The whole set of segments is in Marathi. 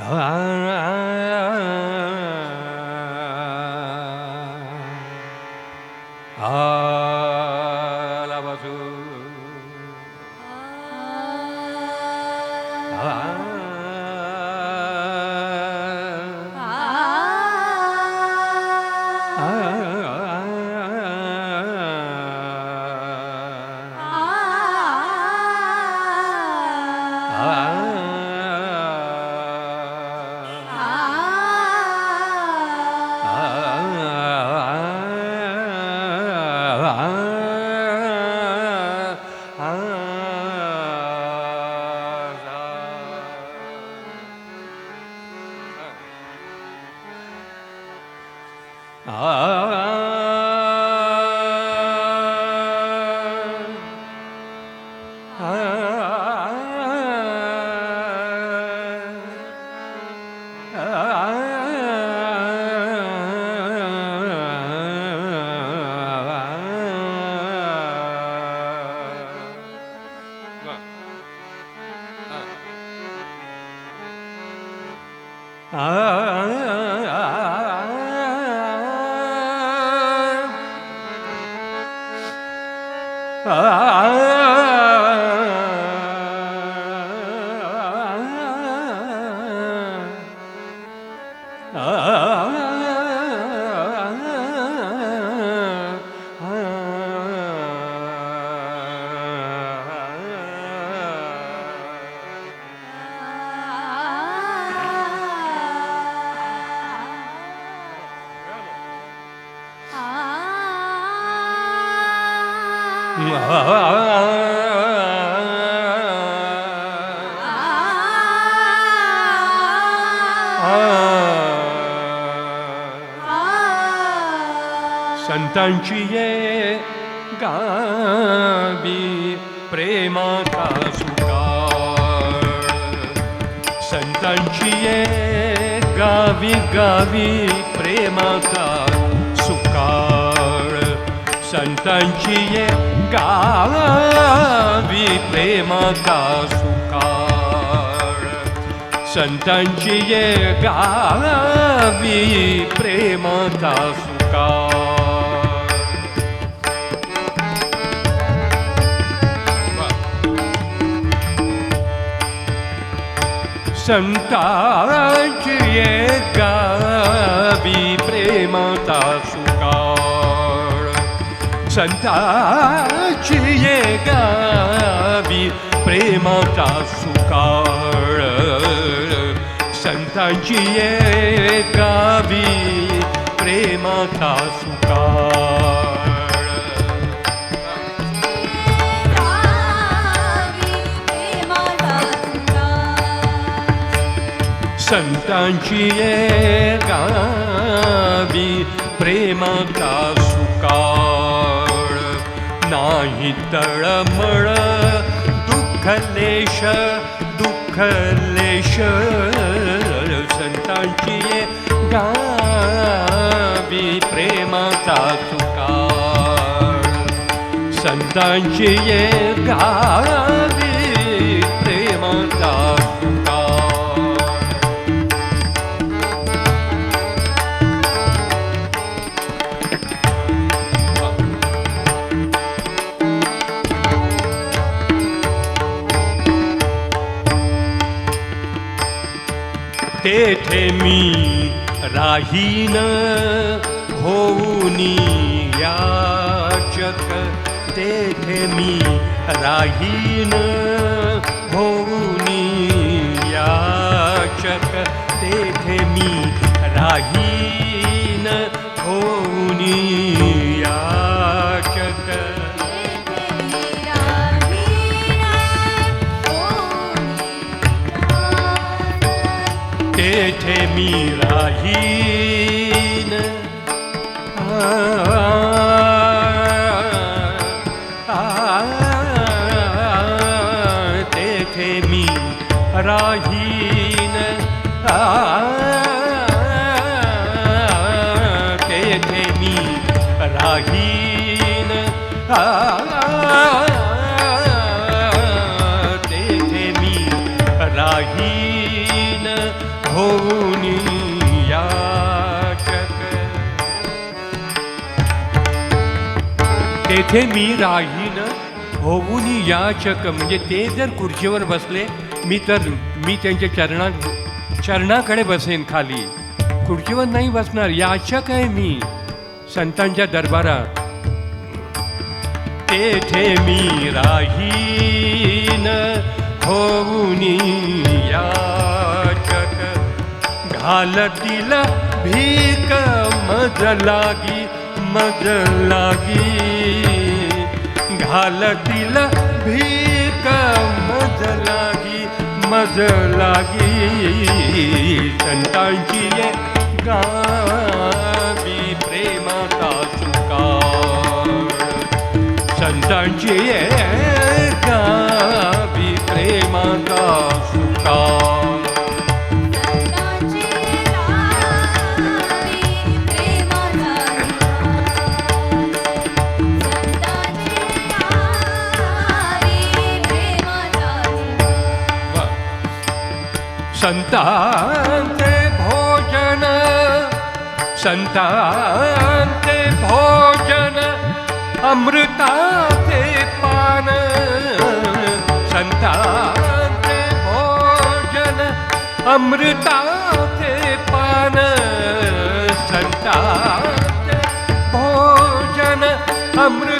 啊。Ah. संतांची ये गावी प्रेमाचा सुका संतांची ये गावी गावी प्रेमाचा सुकार संतांची ये गावी प्रेमाचा सुकार संतांची ये गावी प्रेमाचा सुकार संतांची ये गावी प्रेमाचा सुकार संतांची ये गावी प्रेमाचा सुकार संतांची ये गावी संतांची ये गावी प्रेमाचा सुकाळ. नाही तळमळ दुःखलेश दुःखलेश. संतांची ये गावी प्रेमाचा सुकाळ. संतांची ये गावी तेथे मी राहीन होऊनी याचक. तेथे मी राहीन होऊनी याचक. तेथे मी राहीन होऊनी ठ मी राही नेठे मी राी राही तेथे मी राहीन. होऊन याचक म्हणजे ते जर खुर्चीवर बसले मी तर मी त्यांच्या चरणा चरणाकडे बसेन खाली. खुर्चीवर नाही बसणार याचक आहे मी संतांच्या दरबारात. तेथे मी राहीन. होऊन याचक घालतील भीक मज लागी. मज लागी। दिल भी मज लागी मज लागी। संतांची ये गावी प्रेमाचा सुकार संतांची ये गावी प्रेमाचा सुकार सन्तान्ते भोजन। सन्तान्ते भोजन अमृता पान। सन्तान्ते भोजन अमृताते पान। सन्तान्ते भोजन अमृत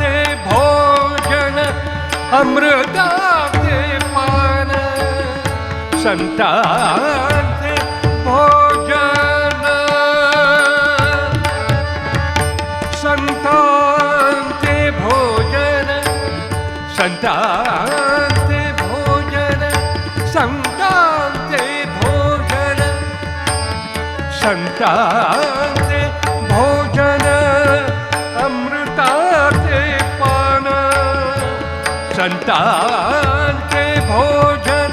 ਤੇ ਭੋਜਨ, ਅੰਮ੍ਰਿਤਾ ਤੇ ਭੋਜਨ। ਸੰਤਾ ਤੇ ਭੋਜਨ ਸੰਤਾ ਤੇ ਭੋਜਨ ਸੰਤਾ ਤੇ ਭੋਜਨ। ਸੰਤਾ संतांचे भोजन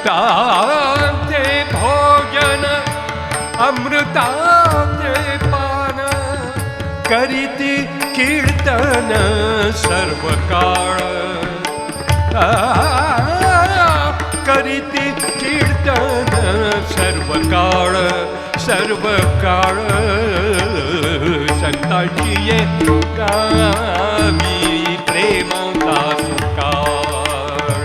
संतांचे भोजन अमृताचे पान करीती कीर्तन सर्व काळ करीती कीर्तन सर्व काळ सर्व काळ संतांची ये गावी प्रेमाचा सुकाळ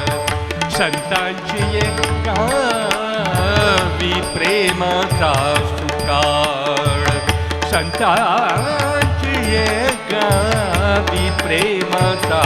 संतांची ये गावी प्रेमाचा सुकाळ संतांची ये गावी प्रेमाचा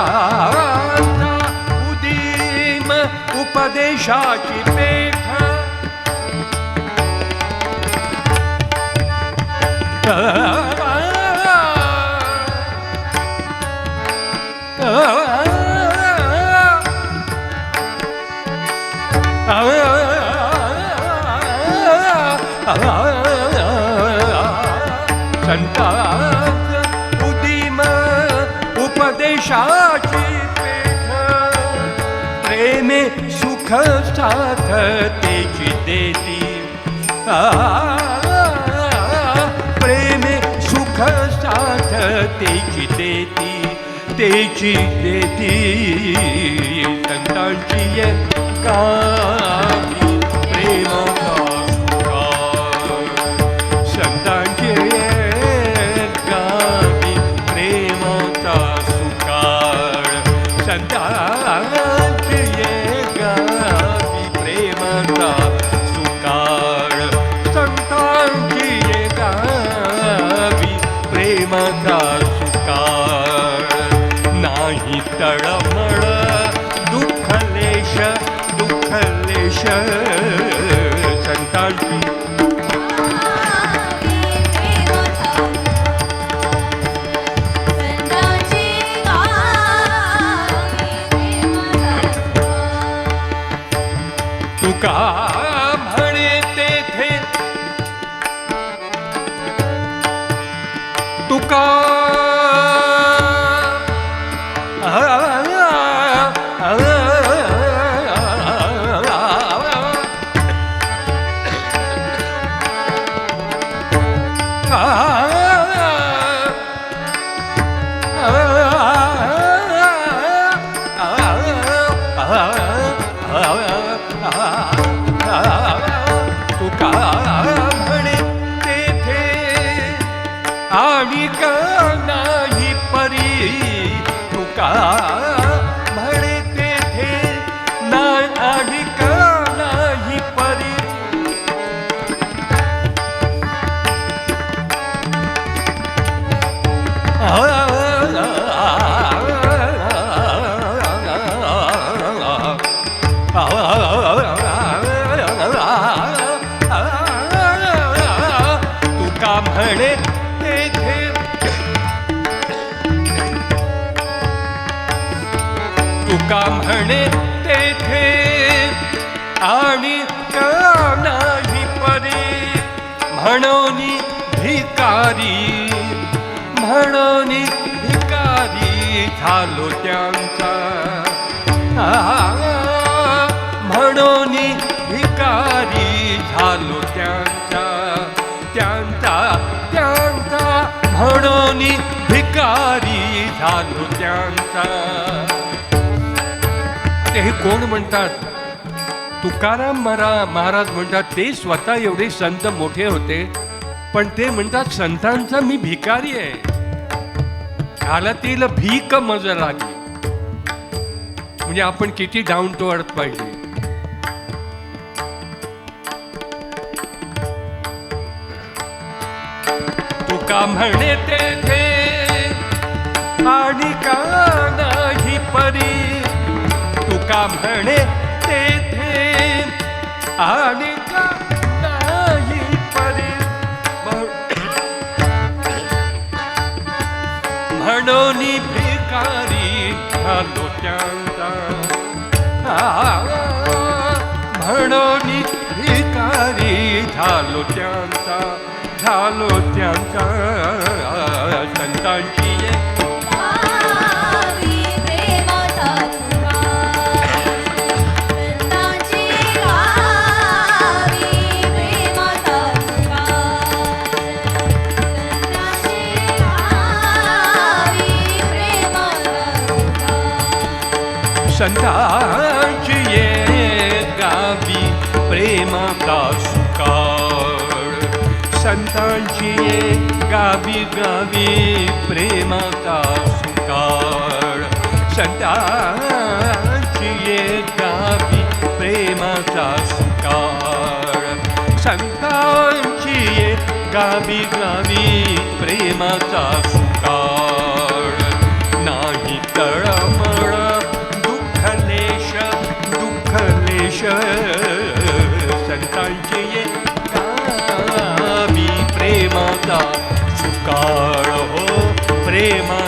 संतांचा उदिम उपदेशाची पेठ संतात कशाची पीठ. प्रेमे सुख साथ तेची देती. आ, प्रेमे सुख साथ तेची देती. तेची देती. संतांची का तुका म्हणे तेथे तुका तुका आणि का नाही परी म्हणून भिकारी म्हणून भिकारी झालो त्यांचा. म्हणून भिकारी झालो त्यांचा त्यांचा त्यांचा म्हणून भिकारी झालो त्यांचा. ते हे कोण म्हणतात? तुकाराम महारा महाराज म्हणतात ते स्वतः एवढे संत मोठे होते पण ते म्हणतात संतांचा मी भिकारी आहे. हालतील भीक मज लागली म्हणजे आपण किती डाऊन टू अर्थ पाहिजे. तुका म्हणे ते आणि का नाही परी? तुका म्हणे आणि का नाही परी. म्हणून भिकारी झालो त्यांचा. म्हणून भिकारी झालो त्यांचा. झालो त्यांचा. संतांची ગાવી ગાવી પ્રેમ સુકાળ. સંતાજીએ ગાવી પ્રેમ સુકાળ. સંતાજીએ ગાવી ગાવી પ્રેમ સુકાળ. નાહી તળમળ દુઃખ લેશ દુઃખ લેશ काळ हो प्रेमा